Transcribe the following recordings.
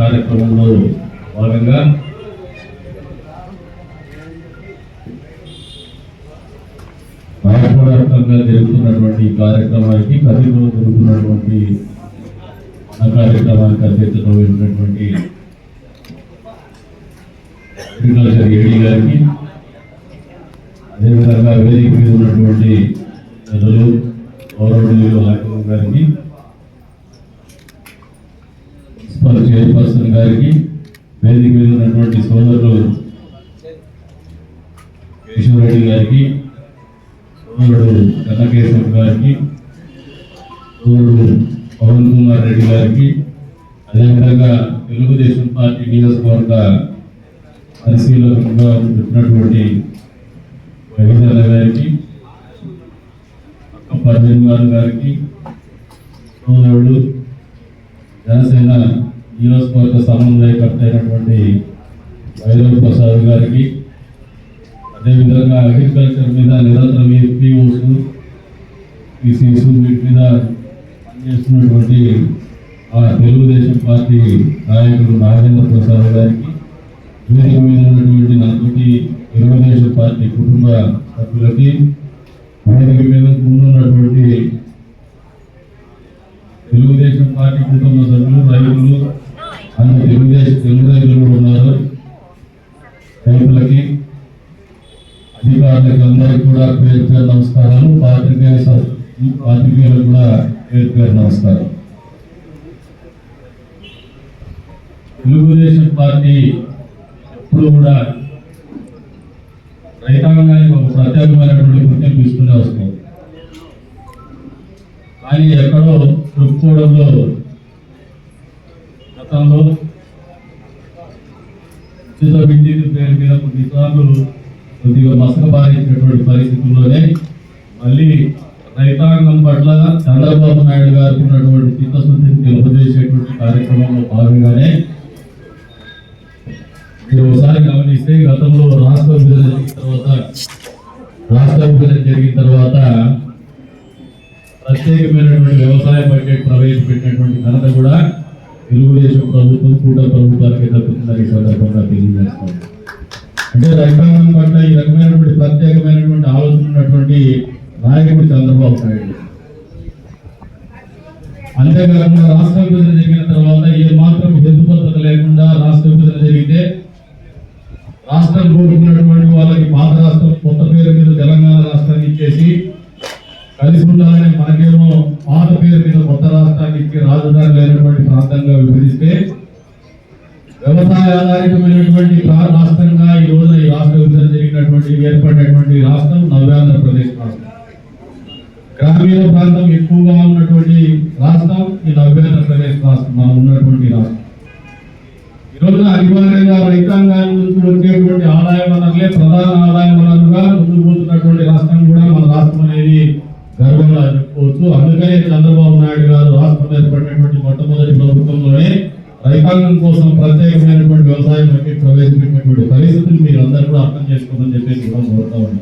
కార్యక్రమంలో భాగంగా రాష్ట్రవ్యాప్తంగా జరుగుతున్నటువంటి ఈ కార్యక్రమానికి కదిలో జరుగుతున్నటువంటి ఆ కార్యక్రమానికి అధ్యక్షత వహించినటువంటి అగ్రికల్చర్ ఏడీ గారికి అదేవిధంగా వేదిక మీద ఉన్నటువంటి పెద్దలు గౌరవనీయులు హాకమ్ గారికి గారికి వేదిక మీద ఉన్నటువంటి సోదరులు కేశవరెడ్డి గారికి సోదరుడు కన్నకేశ్వర గారికి సోదరుడు పవన్ కుమార్ రెడ్డి గారికి అదేవిధంగా తెలుగుదేశం పార్టీ నియోజకవర్గ పరిశీలకులుగా ఉన్నటువంటి రవీంద్ర గారికి అక్క పర్వీన్ గారికి సోదరుడు జనసేన నియోజకవర్గ సమన్వయకర్త అయినటువంటి వైరవ్ ప్రసాద్ గారికి అదేవిధంగా అగ్రికల్చర్ మీద నిరంతరం ఎఫ్పిఓస్ పీసీఎస్ వీటి మీద పనిచేస్తున్నటువంటి ఆ తెలుగుదేశం పార్టీ నాయకులు నాగేంద్ర ప్రసాద్ గారికి వేదిక మీద ఉన్నటువంటి నలుగురికి తెలుగుదేశం పార్టీ కుటుంబ సభ్యులకి వేదిక మీద ముందున్నటువంటి తెలుగుదేశం పార్టీ కుటుంబ సభ్యులు రైతులు అంత తెలుగుదేశం తెలుగు రైతులు ఉన్నారు. రైతులకి అధికారులకు అందరికీ కూడా పేరు పేరు నమస్కారాలు. పాత్రికేయ స- పాత్రికేయులకు కూడా పేరు పేరు నమస్కారం తెలుగుదేశం పార్టీ ఎప్పుడు కూడా రైతాంగానికి ఒక ప్రత్యేకమైనటువంటి గుర్తింపు ఇస్తూనే వస్తుంది. కానీ ఎక్కడో చెప్పుకోవడంలో గతంలో ఉచిత విద్యుత్ పేరు మీద కొన్నిసార్లు కొద్దిగా మసకబారినటువంటి పరిస్థితుల్లోనే మళ్ళీ రైతాంగం పట్ల చంద్రబాబు నాయుడు గారికి ఉన్నటువంటి చిత్తశుద్ధిని తెలుపజేసేటువంటి కార్యక్రమంలో భాగంగానే మీరు ఒకసారి గమనిస్తే గతంలో రాష్ట్ర విభజన తర్వాత రాష్ట్ర విభజన జరిగిన తర్వాత ప్రత్యేకమైనటువంటి వ్యవసాయ బడ్జెట్ ప్రవేశపెట్టినటువంటి ఘనత కూడా తెలుగుదేశం ప్రభుత్వం కూడా ప్రభుత్వానికి దక్కుతుందని ఈ సందర్భంగా తెలియజేస్తాం అంటే రైతాంగం పట్ల ఈ రకమైనటువంటి ప్రత్యేకమైనటువంటి ఆలోచన ఉన్నటువంటి నాయకుడు చంద్రబాబు నాయుడు. అంతేకాకుండా రాష్ట్ర విభజన జరిగిన తర్వాత ఏ మాత్రం హెద్దుపద్ధత లేకుండా రాష్ట్ర విభజన జరిగితే రాష్ట్రం కోరుకున్నటువంటి వాళ్ళకి పాత రాష్ట్రం కొత్త పేరు మీద తెలంగాణ రాష్ట్రాన్ని ఇచ్చేసి కలిసి ఉండాలని మనకేమో పాత పేరు మీద కొత్త రాష్ట్రానికి రాజధాని లేనటువంటి ప్రాంతంగా విభజిస్తే వ్యవసాయ ఆధారితమైనటువంటి రాష్ట్రంగా ఈ రోజున ఈ రాష్ట్ర విభజన జరిగినటువంటి ఏర్పడినటువంటి రాష్ట్రం నవ్యాంధ్రప్రదేశ్ రాష్ట్రం. గ్రామీణ ప్రాంతం ఎక్కువగా ఉన్నటువంటి రాష్ట్రం ఈ నవ్యాంధ్రప్రదేశ్ రాష్ట్రం. మనం ఉన్నటువంటి చేసుకోమని చెప్పేసి కూడా కోరుతా ఉన్నాం.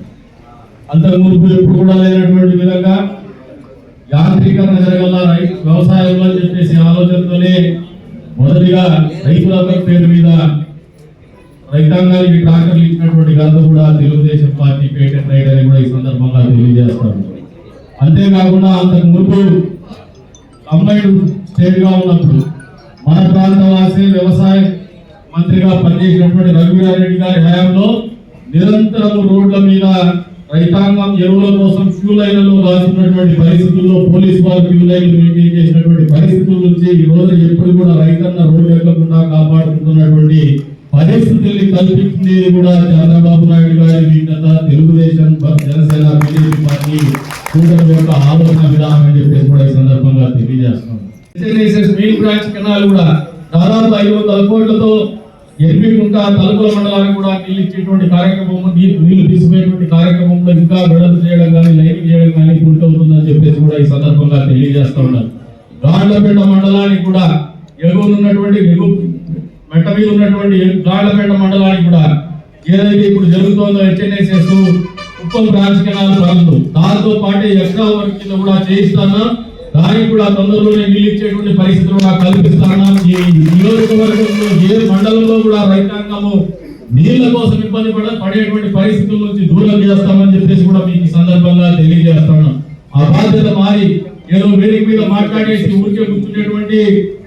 అంతకు మునుపు ఎప్పుడు కూడా లేనటువంటి విధంగా యాంత్రీకరణ జరగల రై- వ్యవసాయంలో అని చెప్పేసి ఆలోచనతోనే మొదటిగా రైతుల పేరు మీద రైతాంగానికి ట్రాక్టర్లు ఇచ్చినటువంటి ఘనత కూడా తెలుగుదేశం పార్టీ పేటెంట్ రైట్ అని కూడా ఈ సందర్భంగా తెలియజేస్తాను అంతేకాకుండా అంతకు ముందు కంబైన్ స్టేట్గా ఉన్నప్పుడు మన ప్రాంత వాసి వ్యవసాయ మంత్రిగా పనిచేసినటువంటి రఘువీరారెడ్డి గారి హయాంలో నిరంతరం రోడ్ల మీద రైతాంగం ఎరువుల కోసం క్యూ లైన్లలో రాసినటువంటి పరిస్థితుల్లో పోలీస్ వారు క్యూ లైన్ మెయింటైన్ చేసినటువంటి పరిస్థితుల నుంచి ఈ రోజు ఎప్పుడు కూడా రైతన్న రోడ్లు ఎక్కకుండా కాపాడుకుంటున్నటువంటి పరిస్థితుల్ని కల్పించింది కూడా చంద్రబాబు నాయుడు గారి విఘ్నత తెలుగుదేశం జనసేన బీజేపీ పార్టీ కూటమి యొక్క ఆలోచన విధానం అని చెప్పేసి కూడా ఈ సందర్భంగా తెలియజేస్తున్నాం. మెయిన్ బ్రాంచ్ కెనాల్ కూడా దాదాపు ఐదు వందల కోట్లతో ఎర్మికుంట తలుపుల మండలానికి కూడా నీళ్ళు ఇచ్చేటువంటి కార్యక్రమం నీళ్ళు తీసుకునేటువంటి కార్యక్రమంలో ఇంకా వెడల్పు చేయడం కానీ లైన్ చేయడం కానీ పూర్తవుతుందని చెప్పేసి కూడా ఈ సందర్భంగా తెలియజేస్తా ఉన్నారు. గాండ్లపేట మండలానికి కూడా ఎగువనున్నటువంటి ఎగువ మెట్ట మీద ఉన్నటువంటి గాండ్లపేట మండలానికి కూడా ఏదైతే ఇప్పుడు జరుగుతోందో హెచ్ఎన్ఎస్ఎస్ ఉప్పల్ బ్రాంచ్ కెనాల్ పనులు దాంతో పాటు ఎక్కడ వరకు కింద కూడా చేయిస్తాను? నాయకుడు కూడా తొందరలోనే నీళ్ళు ఇచ్చేటువంటి పరిస్థితులు నాకు కల్పిస్తాను ఈ నియోజకవర్గంలో ఏ మండలంలో కూడా రైతాంగము నీళ్ళ కోసం ఇబ్బంది పడ పడేటువంటి పరిస్థితుల నుంచి దూరం చేస్తామని చెప్పేసి కూడా మీకు ఈ సందర్భంగా తెలియజేస్తాను ఆ బాధ్యత మారి ఏదో వేదిక మీద మాట్లాడేసి ఊరికే కూర్చునేటువంటి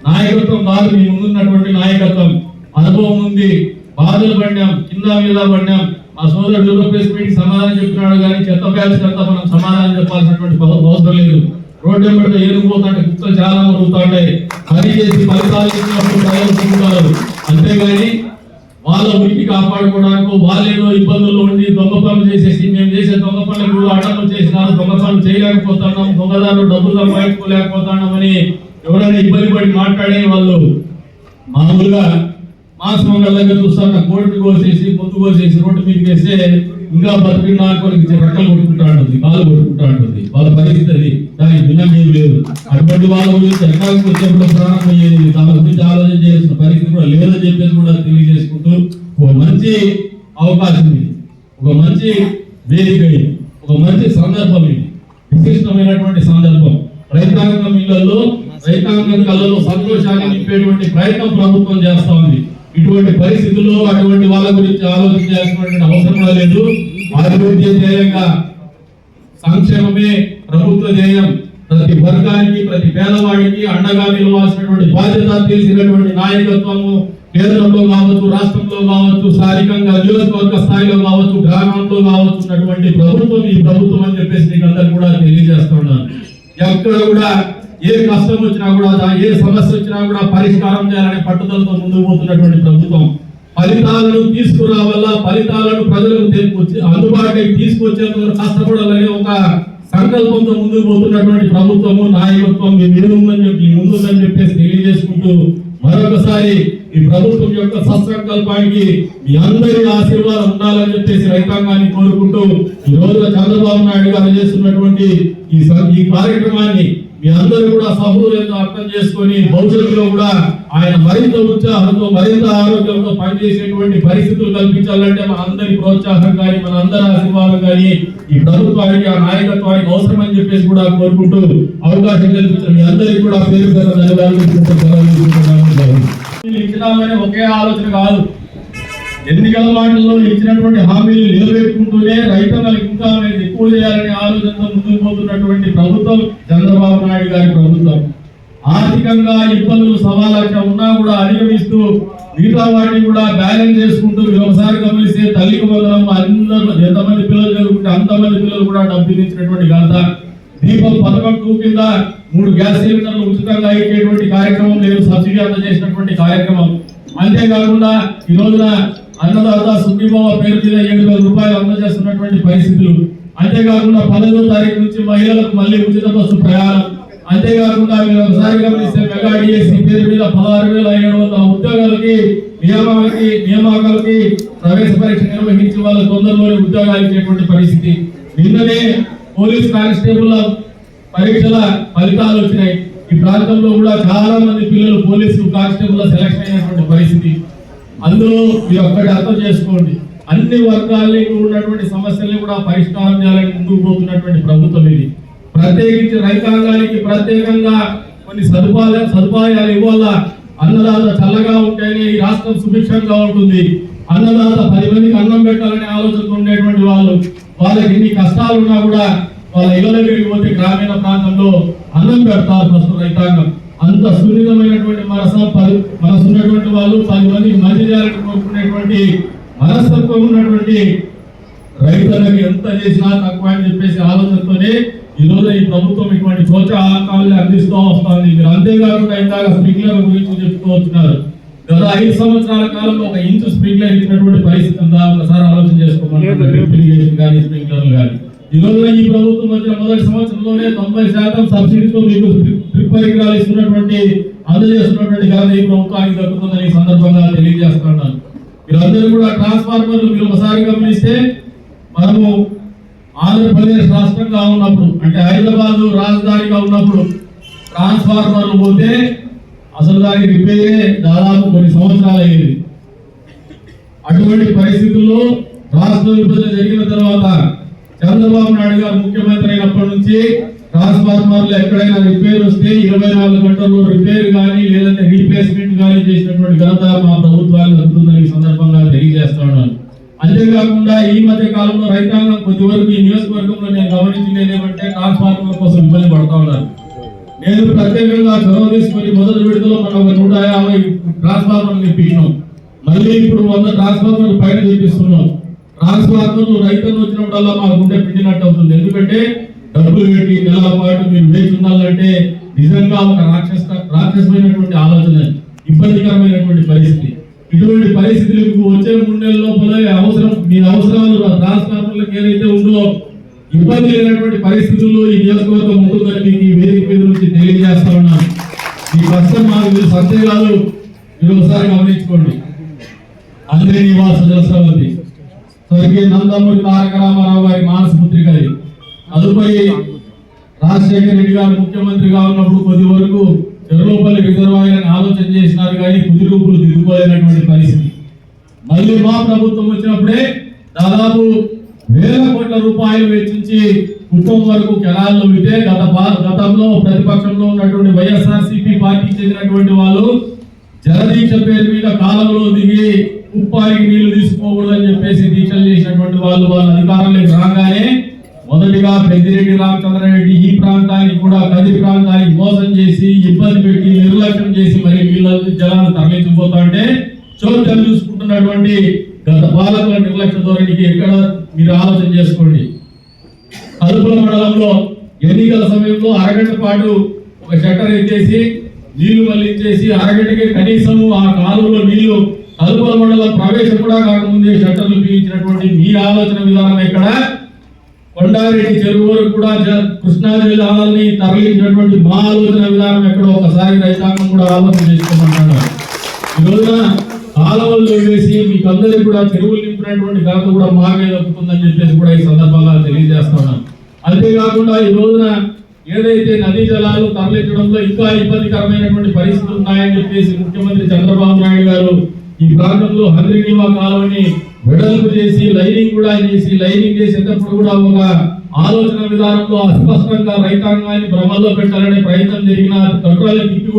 నాయకత్వం కాదు మీ ముందున్నటువంటి నాయకత్వం. అనుభవం ఉంది. బాధలు పడినాం కింద మీద పడినాం. మా సోదరుడు యూరోపేస్ మీటింగ్ సమాధానం చెప్తున్నాడు కానీ చెత్త బ్యాచ్ అంతా మనం సమాధానం చెప్పాల్సినటువంటి అవసరం లేదు. రోడ్డు వెంబడి ఏరుకుపోతుంటే కుక్కలు చాలా మరుగుతుంటాయి పని చేసి ఫలితాలు ఇచ్చినప్పుడు ప్రజలు పొందుతారు అంతేగాని వాళ్ళ ఉనికి కాపాడుకోవడానికి వాళ్ళేదో ఇబ్బందుల్లో ఉండి దొంగ పనులు చేసేసి మేము చేసే దొంగ పనులు అడ్డం చేసినారు దొంగ పనులు చేయలేకపోతున్నాం దొంగదారులు డబ్బులు సంపాదించుకోలేకపోతున్నామని ఎవరైనా ఇబ్బంది పడి మాట్లాడే వాళ్ళు మామూలుగా మాస్ మంగళ దగ్గర చూస్తాను కోర్టు కోసేసి పొద్దు కోసేసి రోడ్డు మీదకి వేస్తే ఇంకా బతికిన కొరికి రెక్కలు కొట్టుకుంటా ఉంటుంది కాలు కొట్టుకుంటా ఉంటుంది. అటువంటి వాళ్ళ గురించి ఎక్కడికి వచ్చేప్పుడు ప్రాణం అయ్యేది తమ గురించి ఆలోచన చేసిన పరిస్థితి కూడా లేదని చెప్పేసి కూడా తెలియజేసుకుంటూ ఒక మంచి అవకాశం ఇది. ఒక మంచి వేదిక ఇది. ఒక మంచి సందర్భం ఇది. విశిష్టమైనటువంటి సందర్భం. రైతాంగం ఇళ్ళలో రైతాంగం కళ్ళలో సంతోషాన్ని నింపేటువంటి ప్రయత్నం ప్రభుత్వం చేస్తా ఉంది. ఇటువంటి పరిస్థితుల్లో అటువంటి వాళ్ళ గురించి ఆలోచించాల్సినటువంటి అవసరం లేదు. అభివృద్ధి ధ్యేయంగా సంక్షేమమే ప్రభుత్వ ధ్యేయం. ప్రతి వర్గానికి ప్రతి పేదవాడికి అండగా నిలవాల్సినటువంటి బాధ్యత తెలిసినటువంటి నాయకత్వము కేంద్రంలో కావచ్చు రాష్ట్రంలో కావచ్చు స్థానికంగా నియోజకవర్గ స్థాయిలో కావచ్చు గ్రామంలో కావచ్చు ఉన్నటువంటి ప్రభుత్వం ఈ ప్రభుత్వం అని చెప్పేసి మీకు అందరు కూడా తెలియజేస్తున్నాను ఎక్కడ కూడా ఏ కష్టం వచ్చినా కూడా దా- ఏ సమస్య వచ్చినా కూడా పరిష్కారం చేయాలనే పట్టుదలతో ముందుకు పోతున్నటువంటి ప్రభుత్వం ఫలితాలను తీసుకురావాల ఫలితాలను ప్రజలకు తె- అందుబాటులోకి తీసుకొచ్చేంత కష్టపడాలనే ఒక సంకల్పంతో ముందుకు పోతున్నటువంటి ప్రభుత్వము నాయకత్వం మీ మీద ఉందని చెప్పి ముందుందని చెప్పేసి తెలియజేసుకుంటూ మరొకసారి ఈ ప్రభుత్వం యొక్క సత్సంకల్పానికి మీ అందరి ఆశీర్వాదం ఉండాలని చెప్పేసి రైతాంగాన్ని కోరుకుంటూ ఈ రోజు చంద్రబాబు నాయుడు గారు చేస్తున్నటువంటి ఈ స- ఈ కార్యక్రమాన్ని మీ అందరూ కూడా సహృదయంగా అర్థం చేసుకొని భవిష్యత్తులో కూడా ఆయన మరింత ఉత్సాహంతో మరింత ఆరోగ్యంతో పనిచేసేటువంటి పరిస్థితులు కల్పించాలంటే మన అందరి ప్రోత్సాహం కానీ మన అందరి ఆశీర్వాదం కానీ ఈ ప్రభుత్వానికి ఆ నాయకత్వానికి అవసరమని చెప్పేసి కూడా కోరుకుంటూ అవకాశం కల్పించిన మీ అందరికీ కూడా పేరు పేరు ఇచ్చినామని ఇచ్చినామనే ఒకే ఆలోచన కాదు. ఎన్నికల మాటల్లో ఇచ్చినటువంటి హామీలు నిలబెట్టుకుంటూనే రైతన్నలకు ఇంకా ఎక్కువ చేయాలనే ఆలోచనతో ముందుకు పోతున్నటువంటి ప్రభుత్వం చంద్రబాబు నాయుడు గారి ప్రభుత్వం. ఆర్థికంగా ఇబ్బందులు సవాళ్ళ ఉన్నా కూడా అధిగమిస్తూ మిగతా వాటిని కూడా బ్యాలెన్స్ చేసుకుంటూ మీరు ఒకసారి గమనిస్తే తల్లికి బదులం అందరూ ఎంతమంది పిల్లలు చదువుకుంటే అంతమంది పిల్లలు కూడా డబ్బు ఇచ్చినటువంటి ఘనత. దీపం పథకం టూ కింద మూడు గ్యాస్ సిలిండర్లు ఉచితంగా ఇచ్చేటువంటి కార్యక్రమం లేదు సబ్సిడీ అందజేసినటువంటి కార్యక్రమం. అంతేకాకుండా ఈ రోజున అన్నదాత సుఖీభావ పేరు మీద ఏడు వేల రూపాయలు అందజేస్తున్నటువంటి పరిస్థితులు. అంతేకాకుండా పదహైదో తారీఖు నుంచి మహిళలకు మళ్ళీ ఉచిత బస్సు ప్రయాణం. అంతేకాకుండా మీరు ఒకసారి గమనిస్తే మెగా డిఎస్సి పేరు మీద పదహారు వేల ఏడు వందల ఉద్యోగాలకి నియామకాలకి నియామకాలకి ప్రవేశ పరీక్ష నిర్వహించి వాళ్ళ తొందరలోనే ఉద్యోగాలు ఇచ్చేటువంటి పరిస్థితి. నిన్ననే పోలీస్ కానిస్టేబుల్ పరీక్షల ఫలితాలు వచ్చినాయి. ఈ ప్రాంతంలో కూడా చాలా మంది పిల్లలు పోలీసు కానిస్టేబుల్ సెలెక్షన్ అయినటువంటి పరిస్థితి. అందులో మీరు ఒక్కటి అర్థం చేసుకోండి. అన్ని వర్గాల్ని ఉన్నటువంటి సమస్యల్ని కూడా పరిష్కారం చేయాలని ముందుకు పోతున్నటువంటి ప్రభుత్వం ఇది. ప్రత్యేకించి రైతాంగానికి ప్రత్యేకంగా కొన్ని సదుపాయాలు సదుపాయాలు ఇవ్వాలా? అన్నదాత చల్లగా ఉంటేనే ఈ రాష్ట్రం సుభిక్షంగా ఉంటుంది. అన్నదాత పది మందికి అన్నం పెట్టాలనే ఆలోచనతో ఉండేటువంటి వాళ్ళు వాళ్ళకి ఎన్ని కష్టాలు ఉన్నా కూడా వాళ్ళ ఇళ్ళ పోతే గ్రామీణ ప్రాంతంలో అన్నం పెడతారు ప్రస్తుత రైతాంగం. అంత సున్నితమైనటువంటి మనసు పది మనసు ఉన్నటువంటి వాళ్ళు పది మందికి మంచి చేయాలని కోరుకునేటువంటి మనస్తత్వం ఉన్నటువంటి రైతులకు ఎంత చేసినా తక్కువ అని చెప్పేసి ఆలోచనతోనే ఈ రోజు ఈ ప్రభుత్వం ఇటువంటి ప్రోత్సాహకాలను అందిస్తూ వస్తుంది. మీరు అంతేకాకుండా ఇందాక స్ప్రింక్లర్ గురించి చెప్తూ వచ్చినారు. గత ఐదు సంవత్సరాల కాలంలో ఒక ఇంచు స్ప్రింక్లర్ ఇచ్చినటువంటి పరిస్థితి ఉందా? ఒకసారి ఆలోచన కానీ స్ప్రింక్లర్లు కానీ ఈ రోజున ఈ ప్రభుత్వం వచ్చిన మొదటి సంవత్సరంలోనే తొంభై శాతం సబ్సిడీతో మీకు డ్రిప్ పరికరాలు ఇస్తున్నటువంటి అందజేస్తున్నటువంటి ఘనత ఈ ప్రభుత్వానికి దక్కుతుందని ఈ సందర్భంగా తెలియజేస్తున్నాను వీళ్ళందరూ కూడా ట్రాన్స్ఫార్మర్లు మీరు ఒకసారి గమనిస్తే మనము ఆంధ్రప్రదేశ్ రాష్ట్రంగా ఉన్నప్పుడు అంటే హైదరాబాద్ రాజధానిగా ఉన్నప్పుడు ట్రాన్స్ఫార్మర్లు పోతే అసలు దానికి రిపేరే దాదాపు కొన్ని సంవత్సరాలు అయ్యింది. అటువంటి పరిస్థితుల్లో రాష్ట్ర విభజన జరిగిన తర్వాత చంద్రబాబు నాయుడు గారు ముఖ్యమంత్రి అయినప్పటి నుంచి ట్రాన్స్ఫార్మర్లు ఎక్కడైనా రిపేర్ వస్తే ఇరవై నాలుగు గంటల్లో రిపేర్ కానీ లేదంటే రీప్లేస్మెంట్ కానీ చేసినటువంటి ఘనత మా ప్రభుత్వాలు అందుతుందని సందర్భంగా తెలియజేస్తా ఉన్నాను అంతేకాకుండా ఈ మధ్య కాలంలో రైతాంగం కొద్దివరకు ఈ నియోజకవర్గంలో నేను గమనించింది ఏమంటే ట్రాన్స్ఫార్మర్ కోసం ఇబ్బంది పడతా ఉన్నారు. నేను ప్రత్యేకంగా చొరవ తీసుకొని మొదటి విడుదల మనం ఒక నూట యాభై ట్రాన్స్ఫార్మర్లు తెప్పించినాం మళ్ళీ ఇప్పుడు వంద ట్రాన్స్ఫార్మర్ పైన తెప్పిస్తున్నాం. ట్రాన్స్ఫార్మర్లు రైతులు వచ్చినప్పుడల్లా మా గుండె పిండినట్టు అవుతుంది. ఎందుకంటే డబ్బులు పెట్టి నెలల పాటు మీరు వేచి ఉండాలంటే నిజంగా ఒక రాక్షస రాక్షసమైనటువంటి ఆలోచన ఇబ్బందికరమైనటువంటి పరిస్థితి. ఇటువంటి పరిస్థితులకు వచ్చే మూడు నెలల లోపల అవసరం మీ అవసరాలు ట్రాన్స్ఫార్మర్లకు ఏదైతే ఉందో ఇబ్బంది లేనటువంటి పరిస్థితుల్లో ఈ నియోజకవర్గం ఉంటుందని మీకు ఈ వేదిక మీద నుంచి తెలియజేస్తా ఉన్నాను. ఈ కష్టం మాకు తెలుసు అంతేకాదు మీరు ఒకసారి గమనించుకోండి. అందరి నివాస జలసవతి స్వర్గీయ నందమూరి తారక రామారావు గారి మానస పుత్రిక తదుపరి రాజశేఖర రెడ్డి గారు ముఖ్యమంత్రిగా ఉన్నప్పుడు కొద్ది వరకు చెరులోపల్లి రిజర్వాయర్ అని ఆలోచన చేసినారు కానీ కుది రూపులు దిద్దుకోలేనటువంటి పరిస్థితి. మళ్ళీ మా ప్రభుత్వం వచ్చినప్పుడే దాదాపు వేల కోట్ల రూపాయలు వెచ్చించి కుటుంబం వరకు కెనాల్లో విటే గత గతంలో ప్రతిపక్షంలో ఉన్నటువంటి వైఎస్ఆర్ సిపి పార్టీకి చెందినటువంటి వాళ్ళు జలదీక్ష పేరు మీద కాలంలో దిగి ఉప్పానికి నీళ్ళు తీసుకోకూడదని చెప్పేసి దీక్షలు చేసినటువంటి వాళ్ళు వాళ్ళ అధికారంలోకి రాగానే మొదటిగా పెద్దిరెడ్డి రామచంద్రారెడ్డి ఈ ప్రాంతానికి కూడా కది ప్రాంతానికి మోసం చేసి ఇబ్బంది పెట్టి నిర్లక్ష్యం చేసి మరి వీళ్ళ జలాలను తరలించిపోతా అంటే చోద్యం చూసుకుంటున్నటువంటి గత పాలకుల నిర్లక్ష్య ధోరణికి ఎక్కడ మీరు ఆలోచన చేసుకోండి? కలుపుల మండలంలో ఎన్నికల సమయంలో అరగంట పాటు ఒక షట్టర్ ఎత్తేసి నీళ్ళు మళ్ళించేసి అరగంటకి కనీసం ఆ కాలువలో నీళ్ళు కలుపుల మండలం ప్రవేశం కూడా కాకముందే షట్టర్లు బిగించినటువంటి మీ ఆలోచన విధానం ఎక్కడ? కొండారెడ్డి చెరువు వరకు కూడా జ- కృష్ణానది తరలించినటువంటి మా ఆలోచన విధానం ఎక్కడో ఒకసారి రైతాంగం కూడా ఆలోచన చేసుకోమంటున్నారు ఈ రోజున కాలువలు వేసి మీకు అందరికీ కూడా చెరువులు నింపినటువంటి ఘనత కూడా మా మీద ఒప్పుకుందని చెప్పేసి కూడా ఈ సందర్భంగా తెలియజేస్తున్నాను. అంతేకాకుండా ఈ రోజున ఏదైతే నదీ జలాలు తరలించడంలో ఇంకా ఇబ్బందికరమైనటువంటి పరిస్థితులు ఉన్నాయని చెప్పేసి ముఖ్యమంత్రి చంద్రబాబు నాయుడు గారు ఈ ప్రాంతంలో హంద్రినీవా కాలువని వెడల్పు చేసి లైనింగ్ కూడా చేసి లైనింగ్ చేసేటప్పుడు కూడా ఒక ఆలోచన విధానంలో అస్పష్టంగా రైతాంగాన్ని భ్రమల్లో పెట్టాలనే ప్రయత్నం జరిగిన కంట్రోల్ని తిప్పి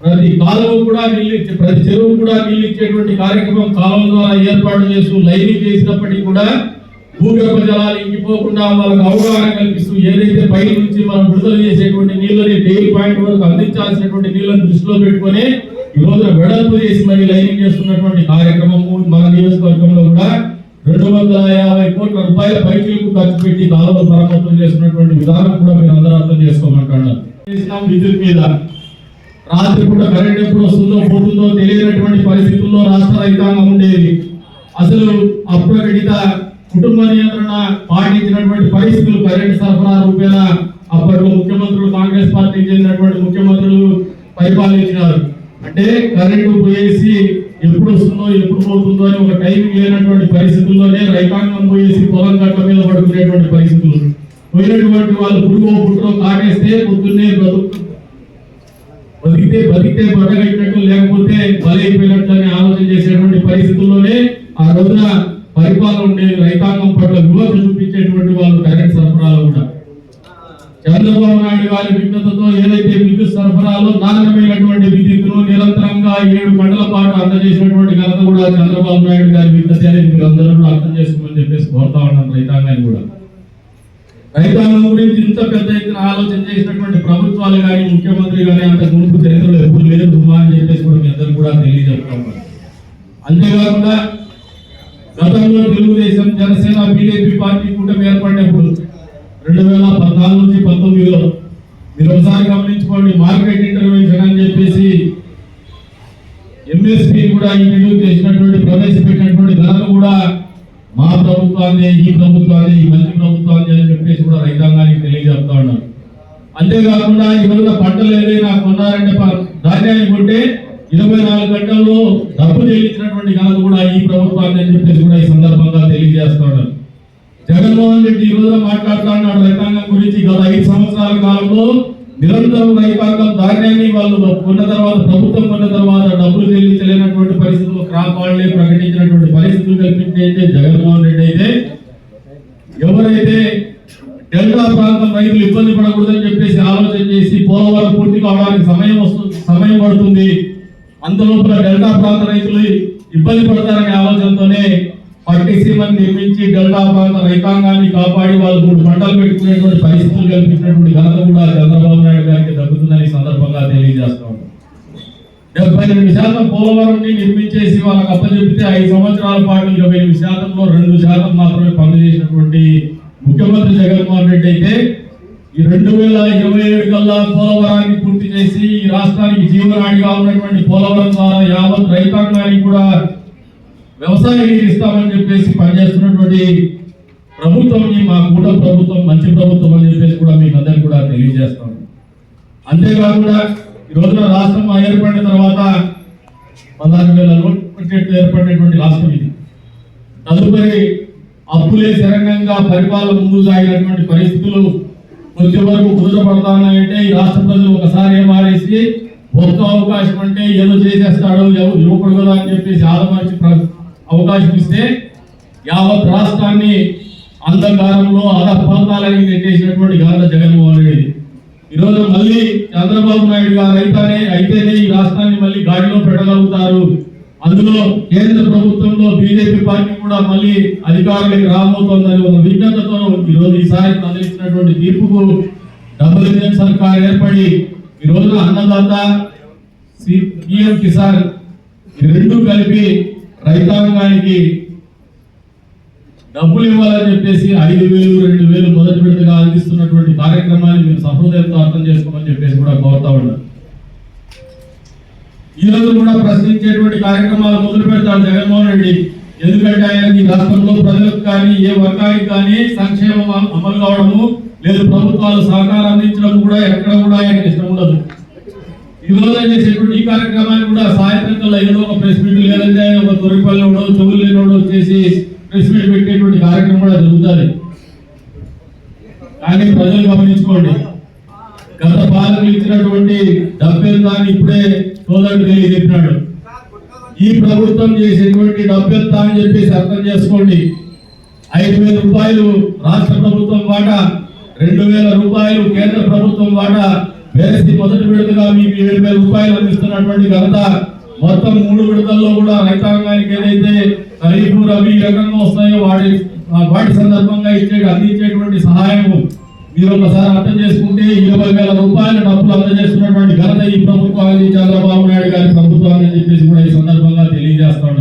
ప్రతి కాలువ కూడా నీళ్ళు ఇచ్చే ప్రతి చెరువు కూడా నీళ్ళు ఇచ్చేటువంటి కార్యక్రమం కాలం ద్వారా ఏర్పాటు చేస్తూ లైనింగ్ చేసినప్పటికీ కూడా భూగర్భ జలాలు ఇంకిపోకుండా వాళ్ళకి అవగాహన కల్పిస్తూ ఏదైతే పై నుంచి మనం విడుదల చేసేటువంటి నీళ్ళని డైలీ పాయింట్ వరకు అందించాల్సినటువంటి నీళ్ళని దృష్టిలో పెట్టుకొని ఈ రోజున వెడల్పు చేసి మరి లైనింగ్ చేస్తున్నటువంటి కార్యక్రమము మన నియోజకవర్గంలో కూడా రెండు వందల యాభై కోట్ల రూపాయల పైచీలకు ఖర్చు పెట్టి కాలువలు మరమ్మతులు చేస్తున్నటువంటి విధానం కూడా మీరు అందరూ అర్థం చేసుకోమంటున్నారు. విద్యుత్ మీద. రాత్రి పూట కరెంట్ ఎప్పుడు వస్తుందో పోతుందో తెలియనటువంటి పరిస్థితుల్లో రాష్ట్ర రైతాంగం ఉండేది. అసలు అప్రకటిత కుటుంబ నియంత్రణ పాటించినటువంటి పరిస్థితులు కరెంట్ సరఫరా రూపేణా అప్పట్లో ముఖ్యమంత్రులు కాంగ్రెస్ పార్టీకి చెందినటువంటి ముఖ్యమంత్రులు పరిపాలించినారు. అంటే కరెంటు పోయేసి ఎప్పుడు వస్తుందో ఎప్పుడు పోతుందో అని ఒక టైమింగ్ లేనటువంటి పరిస్థితుల్లోనే రైతాంగం పోయేసి పొలం గట్ల మీద పడుకునేటువంటి పరిస్థితులు. పోయినటువంటి వాళ్ళు పురుగో పుట్టో కాటేస్తే పొద్దున్నే బతుకు బతికితే బతికితే బతకట్టినట్టు లేకపోతే బలైపోయినట్టు అని ఆలోచన చేసేటువంటి పరిస్థితుల్లోనే ఆ రోజున పరిపాలన ఉండే రైతాంగం పట్ల వివక్ష చూపించేటువంటి వాళ్ళు కరెంట్ సరఫరాలు కూడా. చంద్రబాబు నాయుడు గారి విజ్ఞతతో ఏదైతే విద్యుత్ సరఫరాలో నాణ్యమైనటువంటి విద్యుత్తును నిరంతరంగా ఏడు గంటల పాటు అందజేసినటువంటి ఘనత కూడా చంద్రబాబు నాయుడు గారి విజ్ఞత అనేది మీరు అందరూ కూడా అర్థం చేసుకోమని చెప్పేసి కోరుతా ఉన్నాను రైతాంగాన్ని కూడా. రైతాంగం గురించి ఇంత పెద్ద ఎత్తున ఆలోచన చేసినటువంటి ప్రభుత్వాలు కానీ ముఖ్యమంత్రి కానీ అంత ముందు చరిత్రలో ఎప్పుడు లేదు దుమ్మా అని చెప్పేసి కూడా మీ అందరూ కూడా తెలియజెప్తాం అంతేకాకుండా గతంలో తెలుగుదేశం జనసేన బీజేపీ పార్టీ కూటమి ఏర్పడినప్పుడు రెండు వేల పద్నాలుగు నుంచి పంతొమ్మిదిలో మీరు ఒకసారి గమనించుకోండి మార్కెట్ ఇంటర్వెన్షన్ అని చెప్పేసి ఎంఎస్పి కూడా ఇంట్రడ్యూస్ చేసినటువంటి ప్రవేశపెట్టినటువంటి ధరలు కూడా మా ప్రభుత్వాన్ని ఈ ప్రభుత్వాన్ని ఈ మంచి ప్రభుత్వాన్ని అని చెప్పేసి కూడా రైతాంగానికి తెలియజేస్తా ఉన్నారు. అంతేకాకుండా ఈ రోజున పంటలు ఏదైనా కొన్నారంటే ధాన్యాన్ని కొంటే ఇరవై నాలుగు గంటల్లో డబ్బు చెల్లించినటువంటి కాదు కూడా ఈ ప్రభుత్వాన్ని అని చెప్పేసి కూడా ఈ సందర్భంగా తెలియజేస్తా ఉన్నారు. జగన్మోహన్ రెడ్డి ఈ రోజున మాట్లాడుతున్నాడు రైతాంగం గురించి. గత ఐదు సంవత్సరాల కాలంలో నిరంతరం రైతాంగం ధాన్యాన్ని వాళ్ళు కొన్న తర్వాత ప్రభుత్వం కొన్న తర్వాత డబ్బులు చెల్లించలేనటువంటి పరిస్థితులు క్రాప్ వాళ్ళే ప్రకటించినటువంటి పరిస్థితులు కల్పించేది జగన్మోహన్ రెడ్డి అయితే ఎవరైతే డెల్టా ప్రాంతం రైతులు ఇబ్బంది పడకూడదని చెప్పేసి ఆలోచన చేసి పోలవరం పూర్తి కావడానికి సమయం వస్తుంది సమయం పడుతుంది. అంతలోపల డెల్టా ప్రాంత రైతులు ఇబ్బంది పడతారనే ఆలోచనతోనే పట్టిసీమను నిర్మించి డెల్టా ప్రాంత రైతాంగాన్ని కాపాడి వాళ్ళు మూడు పంటలు పెట్టుకునేటువంటి పరిస్థితులు కల్పించినటువంటి ఘనత కూడా చంద్రబాబు నాయుడు గారికి దక్కుతుందని సందర్భంగా తెలియజేస్తాం డెబ్బై ఎనిమిది శాతం పోలవరం నిర్మించేసి వాళ్ళకి అప్పచెప్తే ఐదు సంవత్సరాల పాటు ఇరవై ఎనిమిది శాతంలో రెండు శాతం మాత్రమే పనులు చేసినటువంటి ముఖ్యమంత్రి జగన్మోహన్ రెడ్డి అయితే ఈ రెండు వేల ఇరవై ఏడు కల్లా పోలవరాన్ని పూర్తి చేసి ఈ రాష్ట్రానికి జీవనాడిగా ఉన్నటువంటి పోలవరం ద్వారా యావత్ రైతాంగానికి కూడా వ్యవసాయ ఇస్తామని చెప్పేసి పనిచేస్తున్నటువంటి ప్రభుత్వం మా కూట ప్రభుత్వం మంచి ప్రభుత్వం అని చెప్పేసి కూడా మీకు అందరికి కూడా తెలియజేస్తాం. అంతేకాకుండా ఈ రోజున రాష్ట్రం ఏర్పడిన తర్వాత పదహారు వేల నోట్ ఏర్పడినటువంటి రాష్ట్రం ఇది. తదుపరి అప్పులే శరణంగా పరిపాలన ముందు సాగినటువంటి పరిస్థితులు కొంచెం వరకు కుదురపడతానంటే ఈ రాష్ట్ర ప్రజలు ఒకసారి మారేసి ఒక్క అవకాశం అంటే ఏదో చేసేస్తాడు ఎవరు యువకుడు కదా అని చెప్పేసి ఆదమర్చి అవకాశం ఇస్తే యావత్ రాష్ట్రాన్ని అంధకారంలో అధపాతాలని నెట్టేసినటువంటి ఘనత జగన్మోహన్ రెడ్డి. ఈరోజు మళ్ళీ చంద్రబాబు నాయుడు గారు అయితేనే అయితేనే ఈ రాష్ట్రాన్ని మళ్ళీ గాడిలో పెట్టగలుగుతారు. అందులో కేంద్ర ప్రభుత్వంలో బీజేపీ పార్టీ కూడా మళ్ళీ అధికారులకు రాబోతోందని ఒక విజ్ఞతతో ఈ రోజు ఈసారి అందించినటువంటి తీర్పుకు డబుల్ ఇంజన్ సర్కార్ ఏర్పడి ఈ రోజున అన్నదాత పిఎం కిసాన్ రెండు కలిపి రైతాంగానికి డబ్బులు ఇవ్వాలని చెప్పేసి ఐదు వేలు రెండు వేలు మొదటి విడతగా అందిస్తున్నటువంటి కార్యక్రమాన్ని మీరు సహృదయంతో అర్థం చేసుకోమని చెప్పేసి కూడా కోరుతా ఉన్నారు ఈ రోజు కూడా ప్రశ్నించేటువంటి కార్యక్రమాలు మొదలు పెడతాడు జగన్మోహన్ రెడ్డి. ఎందుకంటే ఆయన ఈ రాష్ట్రంలో ప్రజలకు కానీ ఏ వర్గానికి కానీ సంక్షేమం అమలు కావడము లేదు ప్రభుత్వాలు సహకారం అందించడం కూడా ఎక్కడ కూడా ఆయనకి ఇష్టం ఉండదు. ఈ చేసేటువంటి ఈ కార్యక్రమాన్ని కూడా సాయంత్రం ఏదో ఒక ప్రెస్ మీట్ లేదంటే ఒక తొరిపల్లి ఉండవు చెవులు లేనోడు వచ్చేసి ప్రెస్ మీట్ పెట్టేటువంటి కార్యక్రమం కూడా జరుగుతుంది. కానీ ప్రజలు గమనించుకోండి గత పాలకులు ఇచ్చినటువంటి డబ్బెంతాన్ని ఇప్పుడే సోదరుడు తెలియజెప్పినాడు ఈ ప్రభుత్వం చేసేటువంటి డబ్బెంత అని చెప్పేసి అర్థం చేసుకోండి. ఐదు వేల రూపాయలు రాష్ట్ర ప్రభుత్వం వాటా రెండు వేల రూపాయలు కేంద్ర ప్రభుత్వం వాటా వేసి మొదటి విడతగా మీకు ఏడు వేల రూపాయలు అందిస్తున్నటువంటి ఘనత మొత్తం మూడు విడతల్లో కూడా రైతాంగానికి ఏదైతే ఖరీఫ్ రబీ రకంగా వస్తాయో వాటి వాటి సందర్భంగా ఇచ్చే అందించేటువంటి సహాయము మీరు ఒకసారి అర్థం చేసుకుంటే ఇరవై వేల రూపాయల డబ్బులు అందజేస్తున్నటువంటి ఘనత ఈ ప్రభుత్వాన్ని చంద్రబాబు నాయుడు గారి ప్రభుత్వాన్ని చెప్పేసి కూడా ఈ సందర్భంగా తెలియజేస్తున్నాను